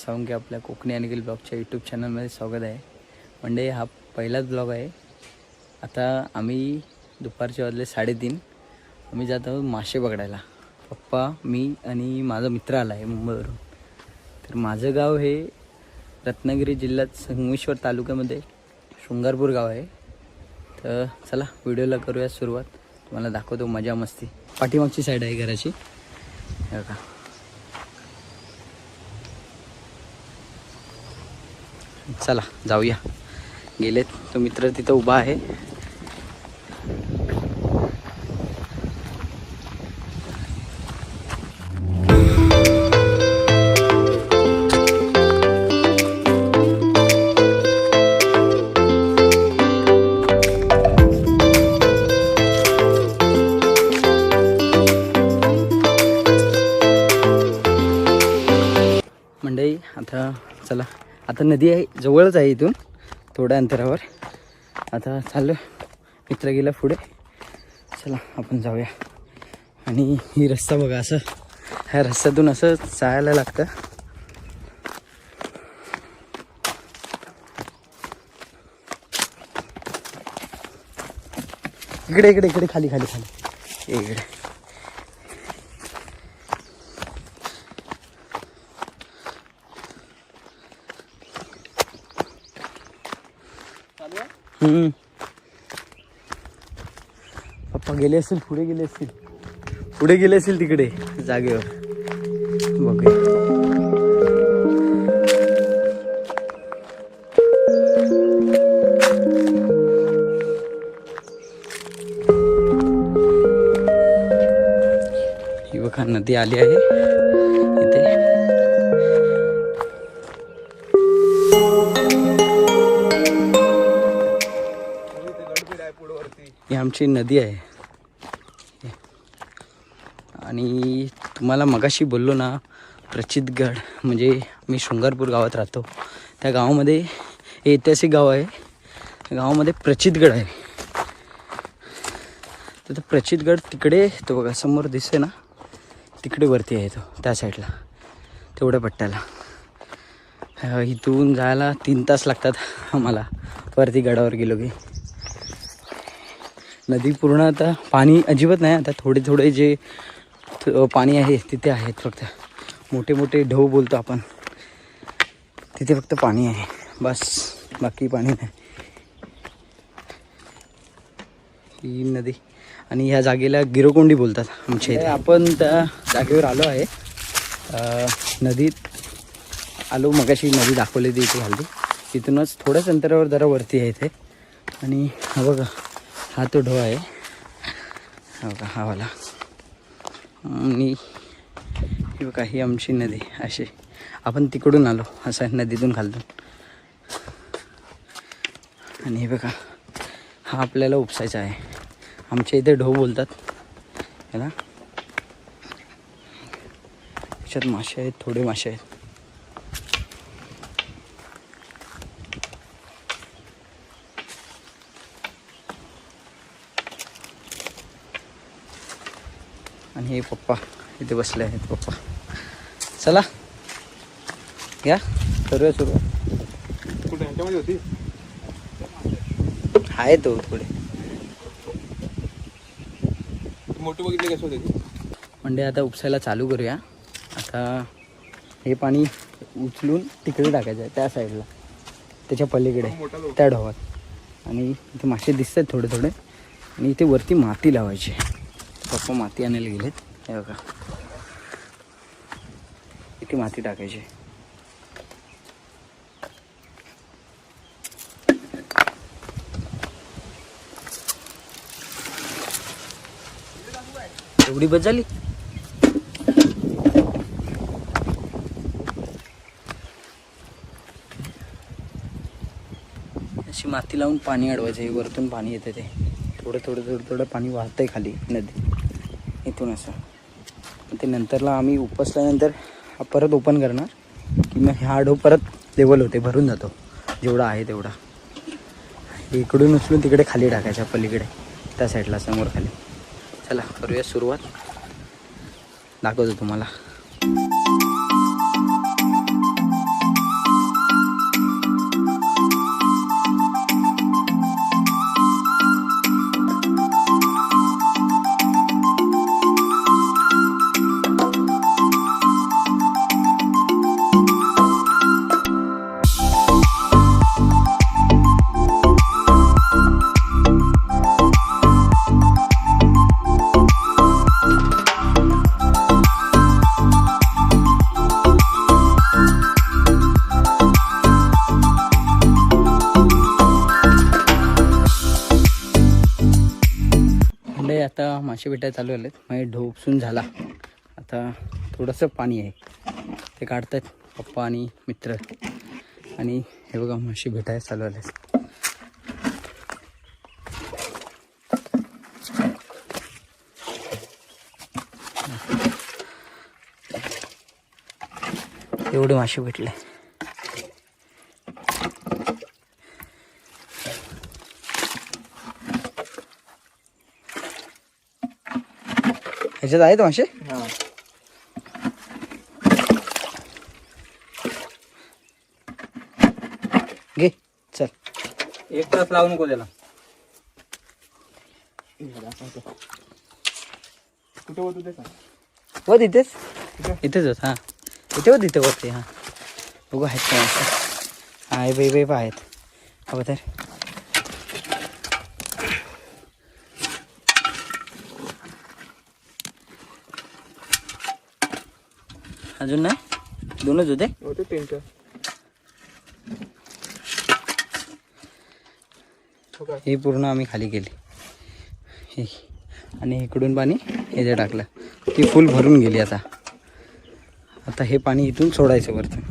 सावंगे आपल्या कोकणी अनिल ब्लॉगच्या यूट्यूब चॅनलमध्ये स्वागत आहे. म्हणजे हा पहिलाच ब्लॉग आहे. आता आम्ही दुपारचे वाजले साडेतीन. आम्ही जात आहोत मासे पकडायला. पप्पा मी आणि माझा मित्र आला आहे मुंबईवरून. तर माझं गाव हे रत्नागिरी जिल्ह्यात संगमेश्वर तालुक्यामध्ये शृंगारपूर गाव आहे. तर चला व्हिडिओला करूया सुरुवात. तुम्हाला दाखवतो मजा मस्ती. पाठीमागची साईड आहे घराची. का चला जाऊया. गेलेत. तो मित्र तिथं उभा आहे. मंडई आता चला. आता नदी आहे जवळच आहे इथून थोड्या अंतरावर. आता चाललो मित्र गेला पुढे. चला आपण जाऊया. आणि ही रस्ता बघा असं ह्या रस्त्यातून असं चालायला लागतं. इकडे इकडे इकडे खाली खाली खाली. इकडे. हम्म. पप्पा गेले असतील पुढे गेले असतील. पुढे गेले असतील तिकडे. जागेवर. बघा. नदी आली आहे. इथे. आमची नदी आहे. आणि तुम्हाला मगाशी बोललो ना प्रचितगड म्हणजे मी शृंगारपूर गावात राहतो. त्या गावामध्ये हे ऐतिहासिक गाव आहे. त्या गावामध्ये प्रचितगड आहे. तर तो प्रचितगड तिकडे तो बघा समोर दिसते ना तिकडे वरती आहे तो त्या साईडला तेवढ्या पट्ट्याला. इथून जायला तीन तास लागतात आम्हाला. वरती गडावर गेलो की. नदी पूर्ण आता पाणी अजिबात नाही. आता थोडे थोडे जे पाणी आहे तिथे आहेत फक्त. मोठे मोठे ढव बोलतो आपण. तिथे फक्त पाणी आहे. बस बाकी पाणी नाही. ही नदी. आणि ह्या जागेला गिरोकोंडी बोलतात आमच्या इथे. आपण त्या जागेवर आलो आहे. नदीत आलो मगाशी नदी दाखवली ती इथे घालली तिथूनच थोड्याच अंतरावर जरा वरती आहे इथे. आणि हा बघा. हा तो ढो आहे. हो का हा वाला. आणि ही बघा ही आमची नदी अशी. आपण तिकडून आलो असं नदीतून खालतून. आणि हे बघा हा आपल्याला उपसायचा आहे. आमच्या इथे ढो बोलतात. याला ना? त्याच्यात मासे आहेत थोडे मासे आहेत. हे पप्पा इथे बसले आहेत पप्पा. चला. या. करूया होती? आहे तो थोडे मोठी बघितली कसं होते म्हणजे आता उपसायला चालू करूया. आता हे पाणी उचलून तिकडे टाकायचं आहे त्या साईडला. त्याच्या पलीकडे त्या ढोवात. आणि इथे मासे दिसत आहेत थोडे थोडे. आणि इथे वरती माती लावायची पप्पा माती आणायला गेलेत. हे बघा. इथे माती टाकायची. एवढी बस झाली? अशी माती लावून पाणी अडवायचं हे वरतून पाणी येतं ते. थोडं थोडं थोडं थोडं पाणी वाहतंय खाली नदी. इथून असं. ते नंतरला आम्ही उपसल्यानंतर परत ओपन करणार. की मग हा डो परत लेवल होते भरून जातो. जेवढा आहे तेवढा. इकडून उचलून तिकडे खाली टाकायचा पलीकडे. त्या साईडला समोर खाली. चला करूया सुरुवात. दाखवतो तुम्हाला. म्हणजे आता मासे भेटायला चालू आलेत म्हणजे ढोपसून झाला. आता थोडंसं पाणी आहे. ते काढतात पप्पा आणि मित्र. आणि हे बघा मासे भेटायला चालू आले एवढे मासे भेटले. ह्याच्यात आहेत मासे? हा. घे चल. एक तास लावू नको त्याला. कुठे होतो ते सांग. व तिथेच इथेच होत हां. इथे होत इथे वरती हां. बघू आहेत का मासे? हा हे बाई बाई आहेत. हवं तर अजून नाही? दोनच होते? होते तीन चार हो? ही पूर्ण आम्ही खाली केली. ही. आणि इकडून पाणी हे टाकलं ती फुल भरून गेली आता. आता हे पाणी इथून सोडायचं वरतून.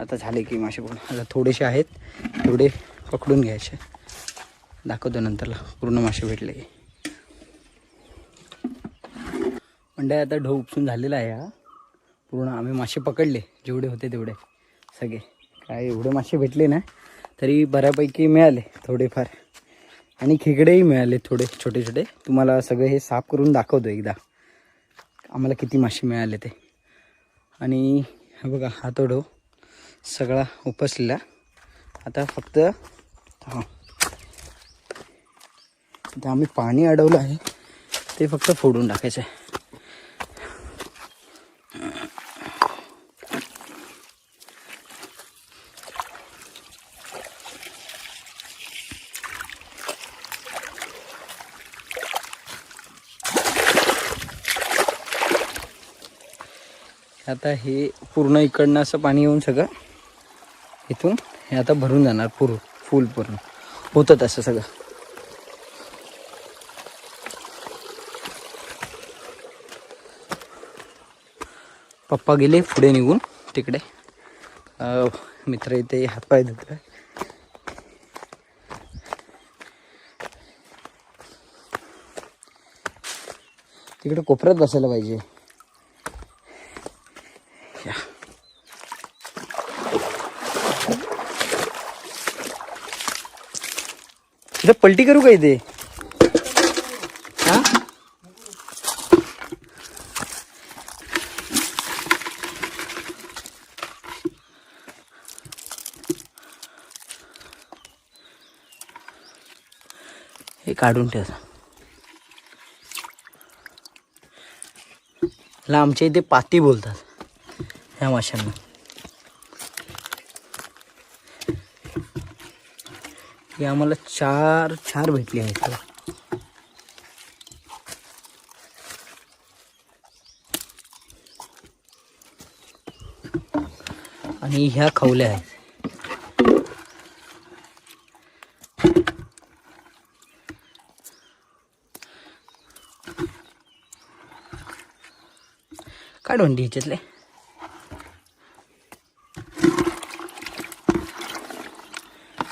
आता झाले की मासे पण आता थोडेसे आहेत थोडे पकडून घ्यायचे. दाखवतो नंतरला. पूर्ण मासे भेटले. की म्हणजे आता ढो उपसून झालेला आहे हा. पूर्ण आम्ही मासे पकडले जेवढे होते तेवढे. सगळे. काय एवढे मासे भेटले ना तरी बऱ्यापैकी मिळाले थोडेफार. आणि खेकडेही मिळाले थोडे छोटे छोटे. तुम्हाला सगळे हे साफ करून दाखवतो एकदा. आम्हाला किती मासे मिळाले ते. आणि बघा हा तोडो सगळा उपसलेला. आता फक्त हां. आम्ही पाणी अडवलं आहे ते फक्त फोडून टाकायचं आहे. आता हे पूर्ण इकडनं असं पाणी येऊन सगळं इथून हे आता भरून जाणार पूर फुल पूर्ण. होतं तसं सगळं. पप्पा गेले पुढे निघून तिकडे. मित्र इथे हातपाय धुतोय तिकडे कोपऱ्यात बसायला पाहिजे. इथं पलटी करू का इथे? हे? काढून ठेव. आमच्या इथे पाती बोलतात ह्या माशांना. ही आम्हाला चार चार भेटली आहेत आणि ह्या खवल्या आहेत. काढून ह्याच्यातले.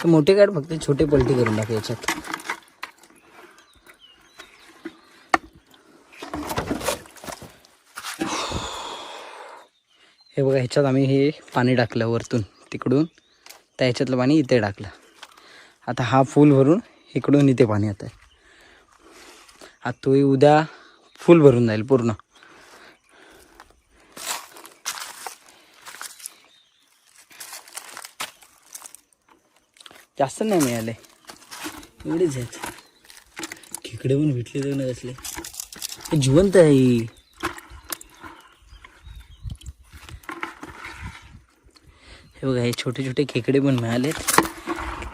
मोठे काढ फक्त छोटे पलटी करून टाक याच्यात. हे बघा ह्याच्यात आम्ही हे पाणी टाकलं वरतून तिकडून. त्या ह्याच्यातलं पाणी इथे टाकलं. आता हा फुल भरून इकडून इथे पाणी येत आहे आता तोही उद्या फुल भरून जाईल पूर्ण. जास्त नाही मिळाले. एवढेच आहेत. खेकडे पण भेटले तर नाही असले. हे जिवंत आहे हे. बघा हे छोटे छोटे खेकडे पण मिळाले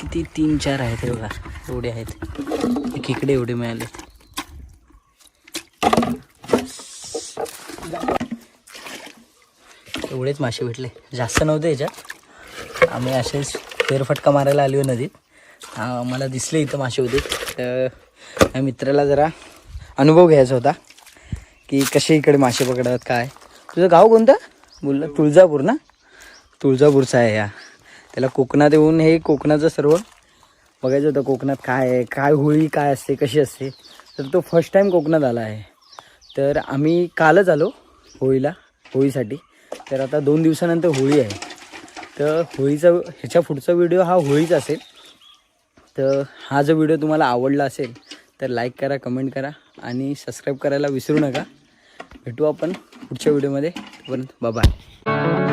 किती तीन चार आहेत हे बघा एवढे आहेत. हे खेकडे एवढे मिळाले एवढेच मासे भेटले. जास्त नव्हते याच्यात. आम्ही असेच फेरफटका मारायला आली नदीत. मला दिसले इथं मासे होते. तर या मित्राला जरा अनुभव घ्यायचा होता की कसे इकडे मासे पकडतात काय. तुझं गाव कोणतं? बोललं तुळजापूर ना? तुळजापूरचा आहे या. त्याला कोकणात येऊन हे कोकणाचं सर्व बघायचं होतं कोकणात काय आहे काय होळी काय असते कशी असते. तर तो फर्स्ट टाईम कोकणात आला आहे. तर आम्ही कालच आलो होळीला होळीसाठी. तर आता दोन दिवसानंतर होळी आहे. तर होळीचा ह्याच्या पुढचा व्हिडिओ हा होळीचा असेल. तर हा जो व्हिडिओ तुम्हाला आवडला असेल तर लाईक करा कमेंट करा आणि सबस्क्राईब करायला विसरू नका. भेटू आपण पुढच्या व्हिडिओमध्ये तोपर्यंत बाय